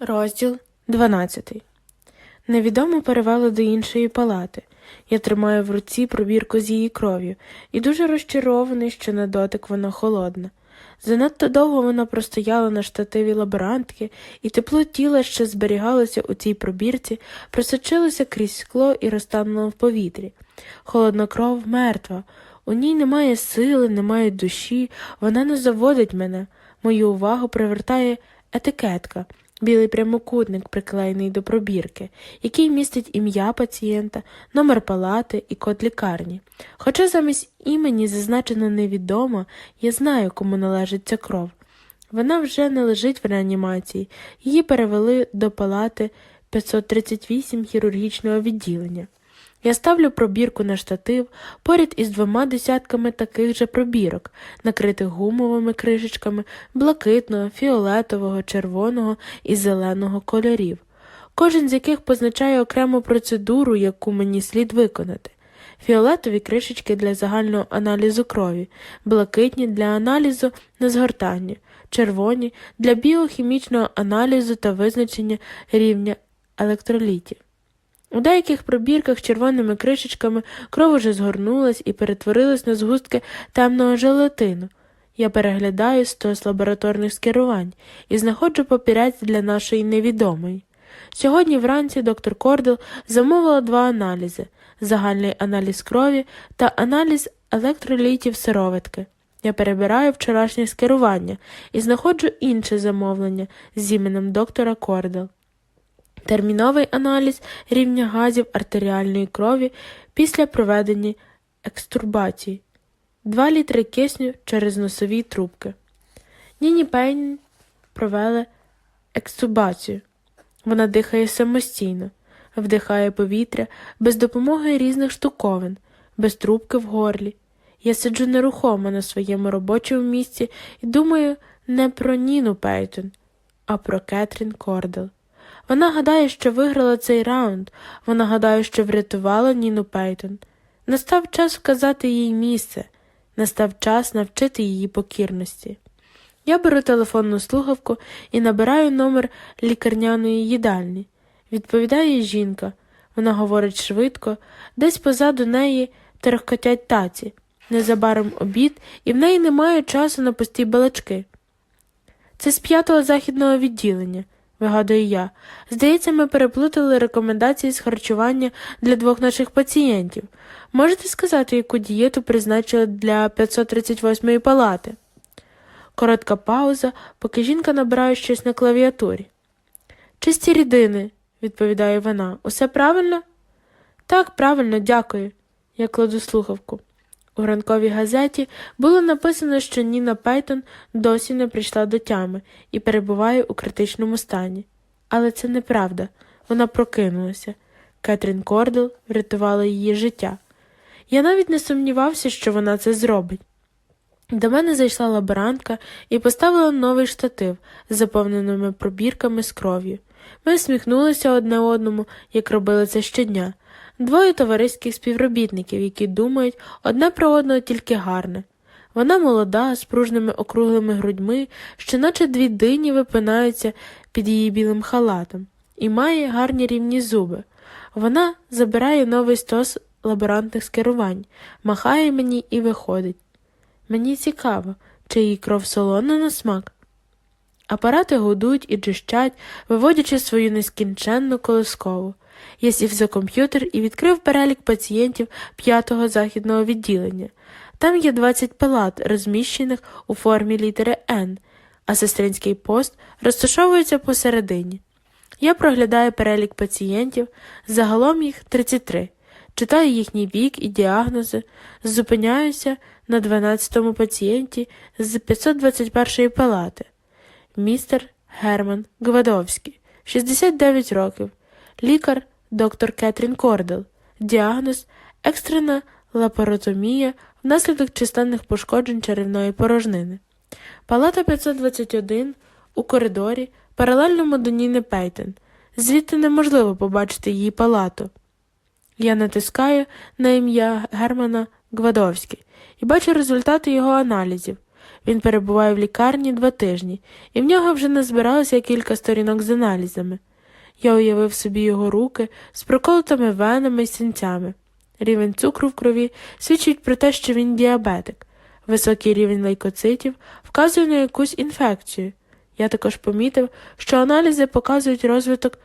Розділ 12. Невідомо перевели до іншої палати. Я тримаю в руці пробірку з її кров'ю і дуже розчарований, що на дотик вона холодна. Занадто довго вона простояла на штативі лаборантки, і тепло тіла, що зберігалося у цій пробірці, просочилося крізь скло і розтануло в повітрі. Холодна кров мертва. У ній немає сили, немає душі, вона не заводить мене. Мою увагу привертає етикетка, білий прямокутник, приклеєний до пробірки, який містить ім'я пацієнта, номер палати і код лікарні. Хоча замість імені зазначено невідомо, я знаю, кому належить ця кров. Вона вже не лежить в реанімації, її перевели до палати 538 хірургічного відділення. Я ставлю пробірку на штатив поряд із двома десятками таких же пробірок, накритих гумовими кришечками блакитного, фіолетового, червоного і зеленого кольорів, кожен з яких позначає окрему процедуру, яку мені слід виконати. Фіолетові кришечки для загального аналізу крові, блакитні для аналізу на згортання, червоні для біохімічного аналізу та визначення рівня електролітів. У деяких пробірках червоними кришечками кров уже згорнулась і перетворилась на згустки темного желатину. Я переглядаю стос лабораторних скерувань і знаходжу папірець для нашої невідомої. Сьогодні вранці доктор Кордел замовила два аналізи загальний аналіз крові та аналіз електролітів сироватки. Я перебираю вчорашнє скерування і знаходжу інше замовлення з іменем доктора Кордел. Терміновий аналіз рівня газів артеріальної крові після проведення екстурбації. 2 літри кисню через носові трубки. Ніні Пейн провели екстубацію. Вона дихає самостійно, вдихає повітря без допомоги різних штуковин, без трубки в горлі. Я сиджу нерухомо на своєму робочому місці і думаю не про Ніну Пейтон, а про Кетрін Кордел. Вона гадає, що виграла цей раунд, вона гадає, що врятувала Ніну Пейтон. Настав час вказати їй місце, настав час навчити її покірності. Я беру телефонну слухавку і набираю номер лікарняної їдальні. Відповідає жінка. Вона говорить швидко, десь позаду неї терхкотять таці. Незабаром обід, і в неї немає часу на пусті балачки. Це з п'ятого західного відділення, вигадую я. Здається, ми переплутали рекомендації з харчування для двох наших пацієнтів. Можете сказати, яку дієту призначили для 538-ї палати? Коротка пауза, поки жінка набирає щось на клавіатурі. Чисті рідини, відповідає вона. Усе правильно? Так, правильно, дякую. Я кладу слухавку. У ранковій газеті було написано, що Ніна Пейтон досі не прийшла до тями і перебуває у критичному стані. Але це неправда. Вона прокинулася. Кетрін Кордел врятувала її життя. Я навіть не сумнівався, що вона це зробить. До мене зайшла лаборантка і поставила новий штатив з заповненими пробірками з кров'ю. Ми всміхнулися одне одному, як робили це щодня. Двоє товариських співробітників, які думають одне про одного тільки гарне. Вона молода, з пружними округлими грудьми, що наче дві дині випинаються під її білим халатом, і має гарні рівні зуби. Вона забирає новий стос лаборантних скерувань, махає мені і виходить. Мені цікаво, чи її кров солона на смак. Апарати гудуть і джищать, виводячи свою нескінченну колискову. Я сів за комп'ютер і відкрив перелік пацієнтів п'ятого західного відділення. Там є 20 палат, розміщених у формі літери Н, а сестринський пост розташовується посередині. Я проглядаю перелік пацієнтів, загалом їх 33, читаю їхній вік і діагнози, зупиняюся на 12-му пацієнті з 521-ї палати. Містер Герман Гвадовський, 69 років, лікар доктор Кетрін Кордел, діагноз екстрена лапаротомія внаслідок численних пошкоджень черевної порожнини. Палата 521 у коридорі, паралельному до Ніни Пейтен. Звідти неможливо побачити її палату. Я натискаю на ім'я Германа Гвадовський і бачу результати його аналізів. Він перебуває в лікарні два тижні, і в нього вже назбиралося кілька сторінок з аналізами. Я уявив собі його руки з проколотими венами і синцями. Рівень цукру в крові свідчить про те, що він діабетик. Високий рівень лейкоцитів вказує на якусь інфекцію. Я також помітив, що аналізи показують розвиток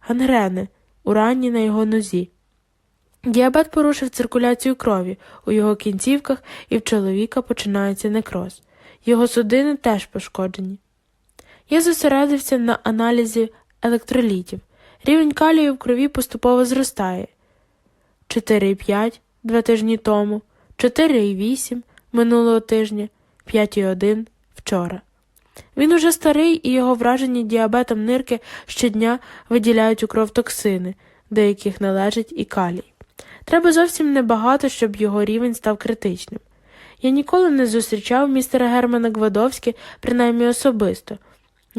гангрени у ранні на його нозі. Діабет порушив циркуляцію крові у його кінцівках, і в чоловіка починається некроз. Його судини теж пошкоджені. Я зосередився на аналізі електролітів. Рівень калію в крові поступово зростає. 4,5 два тижні тому, 4,8 минулого тижня, 5,1 вчора. Він уже старий і його вражені діабетом нирки щодня виділяють у кров токсини, до яких належить і калій. Треба зовсім небагато, щоб його рівень став критичним. Я ніколи не зустрічав містера Германа Гвадовське, принаймні особисто.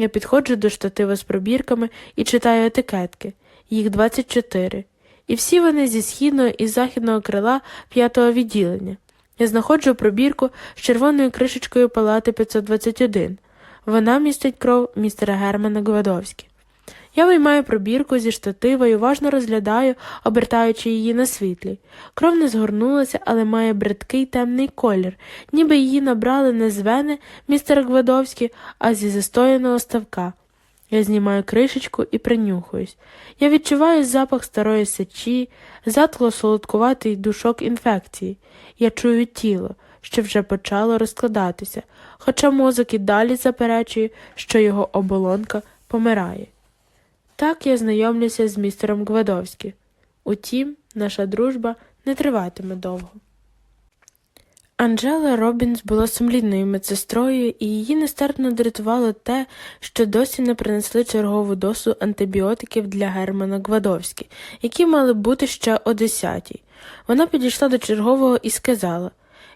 Я підходжу до штатива з пробірками і читаю етикетки, їх 24, і всі вони зі східного і західного крила п'ятого відділення. Я знаходжу пробірку з червоною кришечкою палати 521. Вона містить кров містера Германа Гвадовське. Я виймаю пробірку зі штатива і уважно розглядаю, обертаючи її на світлі. Кров не згорнулася, але має бридкий темний колір, ніби її набрали не з вени містера Гвадовські, а зі застояного ставка. Я знімаю кришечку і принюхуюсь. Я відчуваю запах старої сечі, заткло солодкуватий душок інфекції. Я чую тіло, що вже почало розкладатися, хоча мозок і далі заперечує, що його оболонка помирає. Так я знайомлюся з містером Гвадовським. Утім, наша дружба не триватиме довго. Анджела Робінс була сумлінною медсестрою, і її нестерпно дратувало те, що досі не принесли чергову досу антибіотиків для Германа Гвадовські, які мали бути ще о десятій. Вона підійшла до чергового і сказала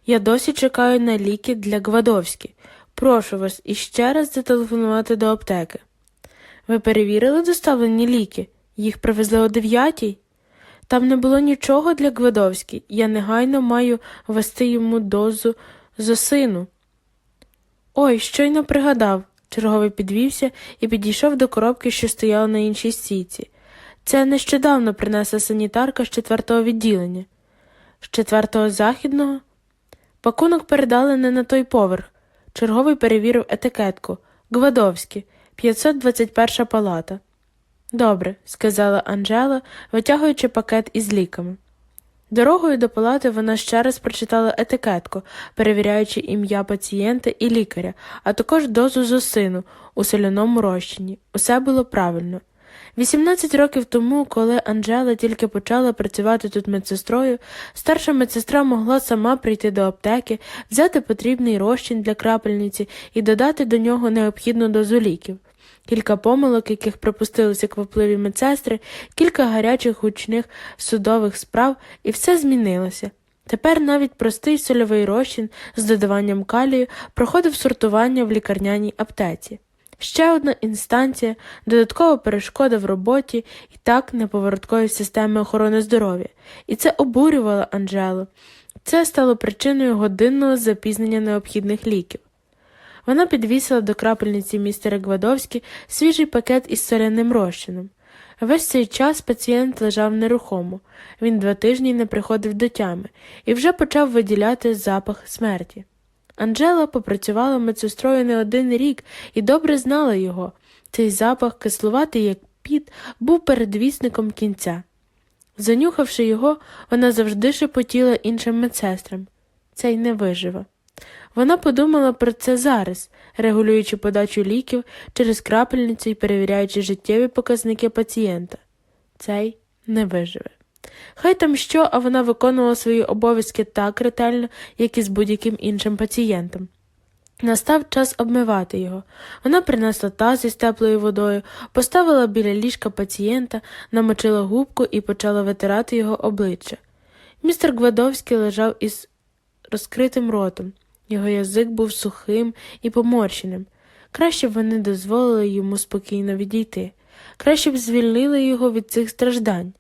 Я досі чекаю на ліки для Гвадовські. Прошу вас іще раз зателефонувати до аптеки. Ви перевірили доставлені ліки? Їх привезли о дев'ятій? Там не було нічого для Гвадовській. Я негайно маю ввести йому дозу зосину. Ой, щойно пригадав. Черговий підвівся і підійшов до коробки, що стояла на іншій стійці. Це нещодавно принесла санітарка з четвертого відділення. З четвертого західного? Пакунок передали не на той поверх. Черговий перевірив етикетку. Гвадовський, 521 палата. Добре, сказала Анжела, витягуючи пакет із ліками. Дорогою до палати вона ще раз прочитала етикетку, перевіряючи ім'я пацієнта і лікаря, а також дозу зосину у соляному розчині. Усе було правильно. 18 років тому, коли Анжела тільки почала працювати тут медсестрою, старша медсестра могла сама прийти до аптеки, взяти потрібний розчин для крапельниці і додати до нього необхідну дозу ліків. Кілька помилок, яких припустилися квапливі медсестри, кілька гарячих гучних судових справ, і все змінилося. Тепер навіть простий сольовий розчин з додаванням калію проходив сортування в лікарняній аптеці. Ще одна інстанція, додаткова перешкода в роботі і так неповороткової системи охорони здоров'я, і це обурювало Анжелу. Це стало причиною годинного запізнення необхідних ліків. Вона підвісила до крапельниці містера Гвадовські свіжий пакет із соляним розчином. Весь цей час пацієнт лежав нерухомо, він два тижні не приходив до тями і вже почав виділяти запах смерті. Анжела попрацювала медсестрою не один рік і добре знала його. Цей запах, кислуватий, як піт, був передвісником кінця. Занюхавши його, вона завжди шепотіла іншим медсестрам цей не виживе. Вона подумала про це зараз, регулюючи подачу ліків через крапельницю і перевіряючи життєві показники пацієнта. Цей не виживе. Хай там що, а вона виконувала свої обов'язки так ретельно, як і з будь-яким іншим пацієнтом. Настав час обмивати його. Вона принесла таз із теплою водою, поставила біля ліжка пацієнта, намочила губку і почала витирати його обличчя. Містер Гвадовський лежав із розкритим ротом. Його язик був сухим і поморщеним. Краще б вони дозволили йому спокійно відійти, краще б звільнили його від цих страждань.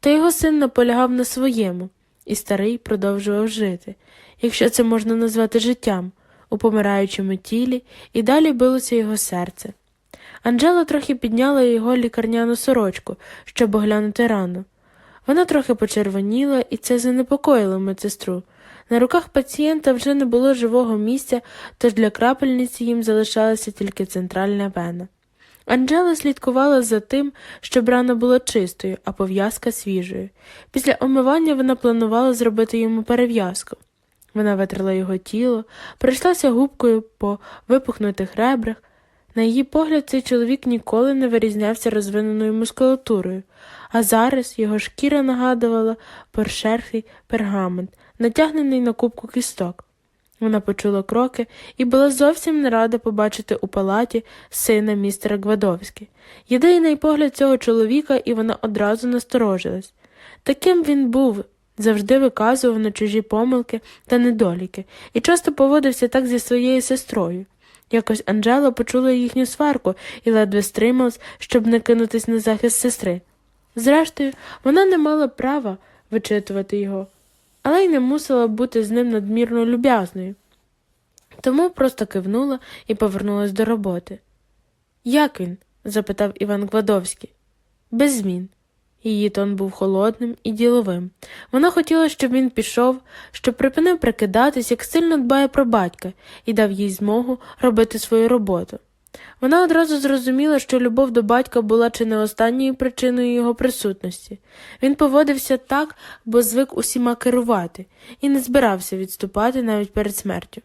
Та його син наполягав на своєму, і старий продовжував жити, якщо це можна назвати життям, у помираючому тілі, і далі билося його серце. Анджела трохи підняла його лікарняну сорочку, щоб оглянути рану. Вона трохи почервоніла, і це занепокоїло медсестру. На руках пацієнта вже не було живого місця, тож для крапельниці їм залишалася тільки центральна вена. Анджела слідкувала за тим, щоб рана була чистою, а пов'язка свіжою. Після омивання вона планувала зробити йому перев'язку. Вона витерла його тіло, пройшлася губкою по випухнутих ребрах. На її погляд, цей чоловік ніколи не вирізнявся розвиненою мускулатурою, а зараз його шкіра нагадувала поршерхий пергамент, натягнений на кубку кісток. Вона почула кроки і була зовсім не рада побачити у палаті сина містера Гвадовські. Єдиний погляд цього чоловіка, і вона одразу насторожилась. Таким він був, завжди виказував на чужі помилки та недоліки, і часто поводився так зі своєю сестрою. Якось Анджела почула їхню сварку і ледве стрималась, щоб не кинутись на захист сестри. Зрештою, вона не мала права вичитувати його, але й не мусила бути з ним надмірно люб'язною. Тому просто кивнула і повернулась до роботи. Як він? запитав Іван Гвадовський. Без змін. Її тон був холодним і діловим. Вона хотіла, щоб він пішов, щоб припинив прикидатись, як сильно дбає про батька, і дав їй змогу робити свою роботу. Вона одразу зрозуміла, що любов до батька була чи не останньою причиною його присутності. Він поводився так, бо звик усіма керувати, і не збирався відступати навіть перед смертю.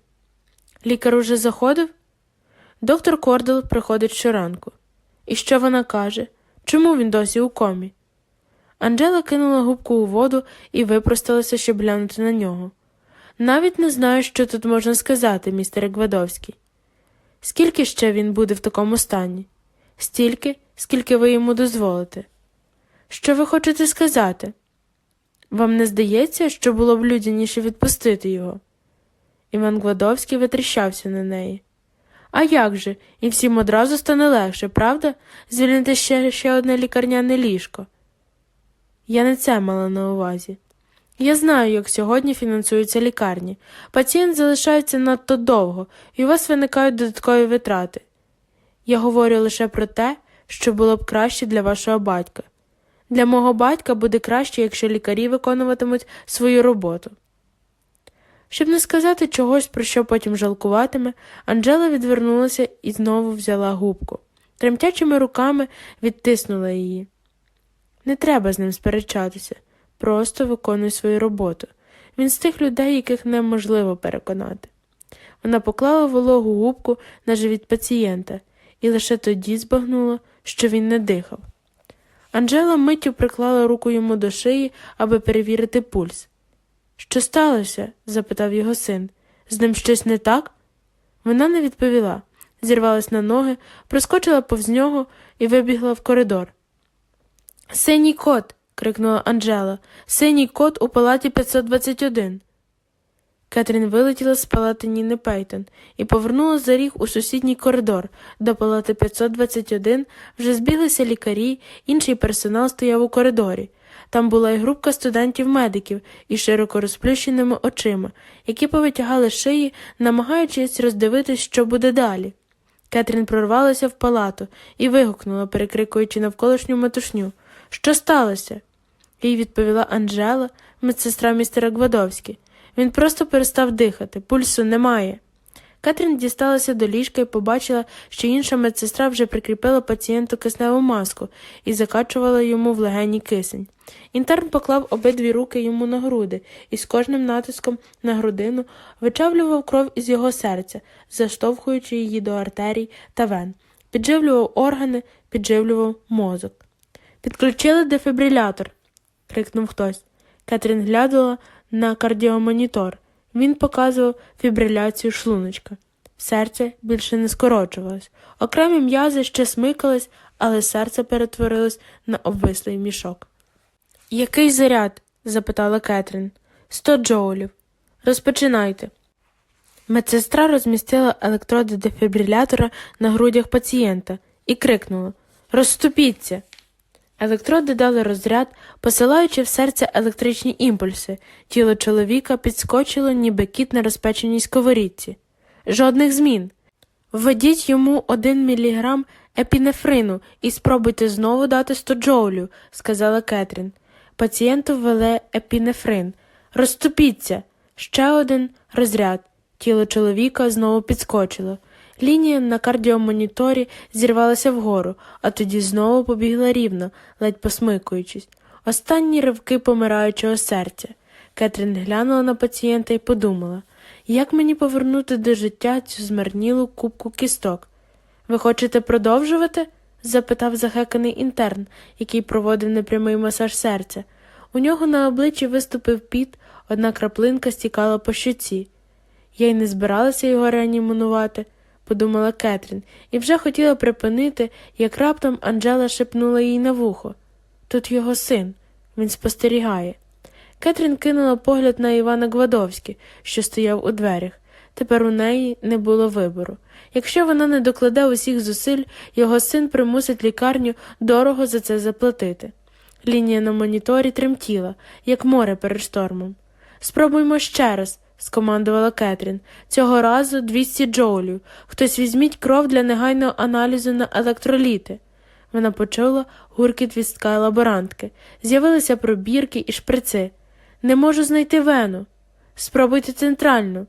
Лікар уже заходив? Доктор Кордел приходить щоранку. І що вона каже? Чому він досі у комі? Анджела кинула губку у воду і випросталася, щоб глянути на нього. Навіть не знаю, що тут можна сказати, містере Гвадовський. Скільки ще він буде в такому стані? Стільки, скільки ви йому дозволите. Що ви хочете сказати? Вам не здається, що було б людяніше відпустити його? Іван Гладовський витріщався на неї. А як же? І всім одразу стане легше, правда? Звільнити ще, ще одне лікарняне ліжко. Я не це мала на увазі. Я знаю, як сьогодні фінансуються лікарні. Пацієнт залишається надто довго, і у вас виникають додаткові витрати. Я говорю лише про те, що було б краще для вашого батька. Для мого батька буде краще, якщо лікарі виконуватимуть свою роботу. Щоб не сказати чогось, про що потім жалкуватиме, Анджела відвернулася і знову взяла губку. Тремтячими руками відтиснула її. Не треба з ним сперечатися, просто виконуй свою роботу. Він з тих людей, яких неможливо переконати. Вона поклала вологу губку на живіт пацієнта і лише тоді збагнула, що він не дихав. Анджела миттю приклала руку йому до шиї, аби перевірити пульс. Що сталося? запитав його син. З ним щось не так? Вона не відповіла, зірвалась на ноги, проскочила повз нього і вибігла в коридор. Синій кот. Крикнула Анджела. Синій кот у палаті 521. Кетрін вилетіла з палати Ніни Пейтон і повернула за ріг у сусідній коридор. До палати 521 вже збіглися лікарі, інший персонал стояв у коридорі. Там була й групка студентів-медиків із широко розплющеними очима, які повитягали шиї, намагаючись роздивитись, що буде далі. Кетрін прорвалася в палату і вигукнула, перекрикуючи навколишню метушню. Що сталося? Їй відповіла Анжела, медсестра містера Гвадовський. Він просто перестав дихати, пульсу немає. Катрін дісталася до ліжка і побачила, що інша медсестра вже прикріпила пацієнту кисневу маску і закачувала йому в легені кисень. Інтерн поклав обидві руки йому на груди і з кожним натиском на грудину вичавлював кров із його серця, заштовхуючи її до артерій та вен, підживлював органи, підживлював мозок. Підключили дефібрилятор, крикнув хтось. Кетрін глянула на кардіомонітор. Він показував фібриляцію шлуночка. Серце більше не скорочувалось. Окремі м'язи ще смикались, але серце перетворилось на обвислий мішок. Який заряд? запитала Кетрін. Сто джоулів. Розпочинайте. Медсестра розмістила електроди дефібрилятора на грудях пацієнта і крикнула Розступіться. Електроди дали розряд, посилаючи в серце електричні імпульси. Тіло чоловіка підскочило, ніби кіт на розпеченій сковорідці. Жодних змін. Введіть йому один міліграм епінефрину і спробуйте знову дати 100 джоулів, сказала Кетрін. Пацієнту ввели епінефрин. Розступіться. Ще один розряд. Тіло чоловіка знову підскочило. Лінія на кардіомоніторі зірвалася вгору, а тоді знову побігла рівно, ледь посмикуючись. Останні ривки помираючого серця. Кетрін глянула на пацієнта і подумала, як мені повернути до життя цю змарнілу кубку кісток. Ви хочете продовжувати? запитав захеканий інтерн, який проводив непрямий масаж серця. У нього на обличчі виступив піт, одна краплинка стікала по щоці. Я й не збиралася його реанімувати, подумала Кетрін, і вже хотіла припинити, як раптом Анджела шепнула їй на вухо. Тут його син, він спостерігає. Кетрін кинула погляд на Івана Гвадовський, що стояв у дверях. Тепер у неї не було вибору. Якщо вона не докладе усіх зусиль, його син примусить лікарню дорого за це заплатити. Лінія на моніторі тремтіла, як море перед штормом. Спробуймо ще раз, скомандувала Кетрін. Цього разу 200 джоулів. Хтось візьміть кров для негайного аналізу на електроліти. Вона почула гуркіт вістка лаборантки. З'явилися пробірки і шприци. Не можу знайти вену. Спробуйте центральну.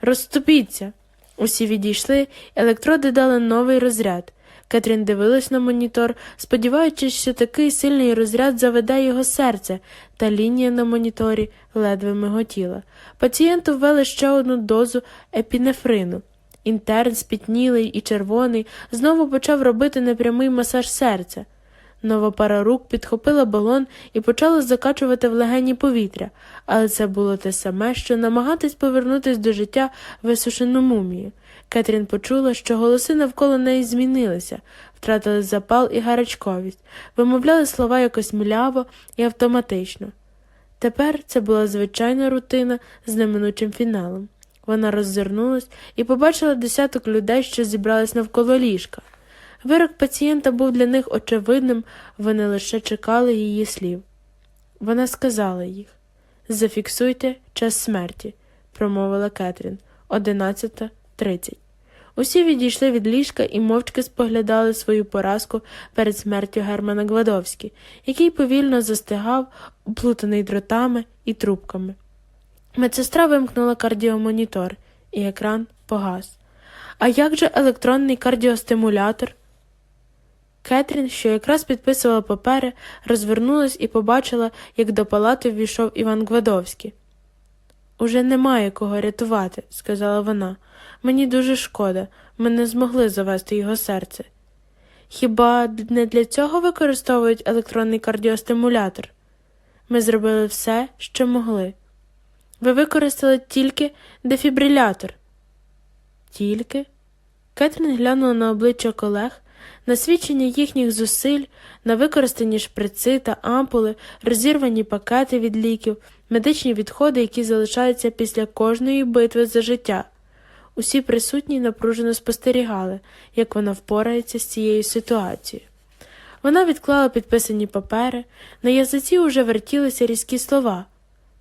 Розступіться. Усі відійшли, електроди дали новий розряд. Кетрін дивилась на монітор, сподіваючись, що такий сильний розряд заведе його серце, та лінія на моніторі ледве миготіла. Пацієнту ввели ще одну дозу епінефрину. Інтерн, спітнілий і червоний, знову почав робити непрямий масаж серця. Нова пара рук підхопила балон і почала закачувати в легені повітря, але це було те саме, що намагатись повернутись до життя висушену мумію. Кетрін почула, що голоси навколо неї змінилися, втратили запал і гарячковість, вимовляли слова якось мляво і автоматично. Тепер це була звичайна рутина з неминучим фіналом. Вона роззирнулась і побачила десяток людей, що зібрались навколо ліжка. Вирок пацієнта був для них очевидним, вони лише чекали її слів. Вона сказала їх зафіксуйте час смерті, промовила Кетрін, 11.30. Усі відійшли від ліжка і мовчки споглядали свою поразку перед смертю Германа Гвадовські, який повільно застигав, оплутаний дротами і трубками. Медсестра вимкнула кардіомонітор, і екран погас. А як же електронний кардіостимулятор? Кетрін, що якраз підписувала папери, розвернулась і побачила, як до палати ввійшов Іван Гвадовський. Уже немає кого рятувати, сказала вона. Мені дуже шкода, ми не змогли завести його серце. Хіба не для цього використовують електронний кардіостимулятор? Ми зробили все, що могли. Ви використали тільки дефібрилятор. Тільки? Кетрін глянула на обличчя колег, на свідчення їхніх зусиль, на використані шприци та ампули, розірвані пакети від ліків, медичні відходи, які залишаються після кожної битви за життя. Усі присутні напружено спостерігали, як вона впорається з цією ситуацією. Вона відклала підписані папери, на язиці уже вертілися різкі слова,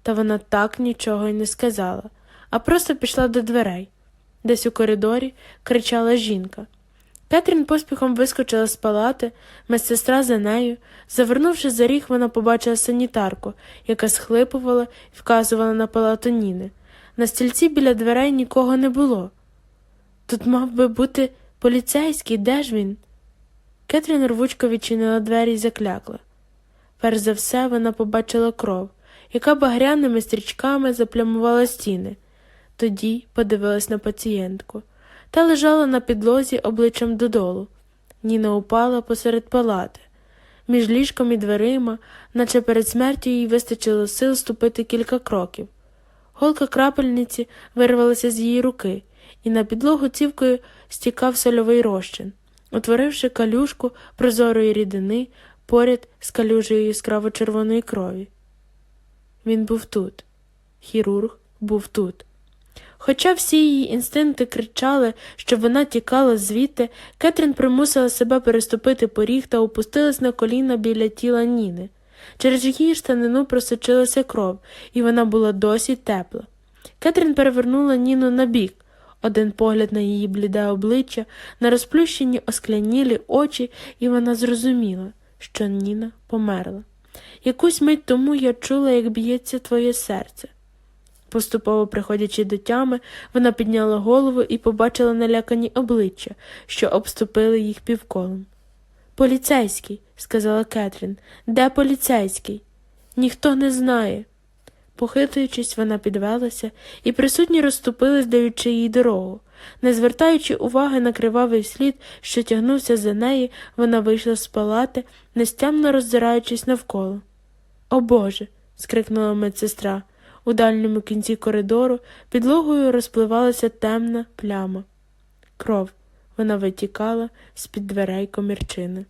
та вона так нічого й не сказала, а просто пішла до дверей. Десь у коридорі кричала жінка. Кетрін поспіхом вискочила з палати, медсестра за нею. Завернувши за ріг, вона побачила санітарку, яка схлипувала і вказувала на палату Ніни. На стільці біля дверей нікого не було. Тут мав би бути поліцейський, де ж він? Кетрін рвучко відчинила двері і заклякла. Перш за все вона побачила кров, яка багряними стрічками заплямувала стіни. Тоді подивилась на пацієнтку. Та лежала на підлозі обличчям додолу. Ніна упала посеред палати. Між ліжком і дверима, наче перед смертю їй вистачило сил ступити кілька кроків. Голка крапельниці вирвалася з її руки, і на підлогу цівкою стікав сольовий розчин, утворивши калюшку прозорої рідини поряд з калюжею яскраво червоної крові. Він був тут. Хірург був тут. Хоча всі її інстинкти кричали, щоб вона тікала звідти, Кетрін примусила себе переступити поріг та опустилась на коліна біля тіла Ніни. Через її штанину просочилася кров, і вона була досі тепла. Кетрін перевернула Ніну на бік. Один погляд на її бліде обличчя, на розплющені осклянілі очі, і вона зрозуміла, що Ніна померла. Якусь мить тому я чула, як б'ється твоє серце. Поступово приходячи до тями, вона підняла голову і побачила налякані обличчя, що обступили їх півколом. Поліцейський, сказала Кетрін. Де поліцейський? Ніхто не знає. Похитуючись, вона підвелася, і присутні розступились, даючи їй дорогу. Не звертаючи уваги на кривавий слід, що тягнувся за неї, вона вийшла з палати, нестямно роззираючись навколо. О Боже. скрикнула медсестра. У дальньому кінці коридору підлогою розпливалася темна пляма. Кров. Вона витікала з-під дверей комірчини.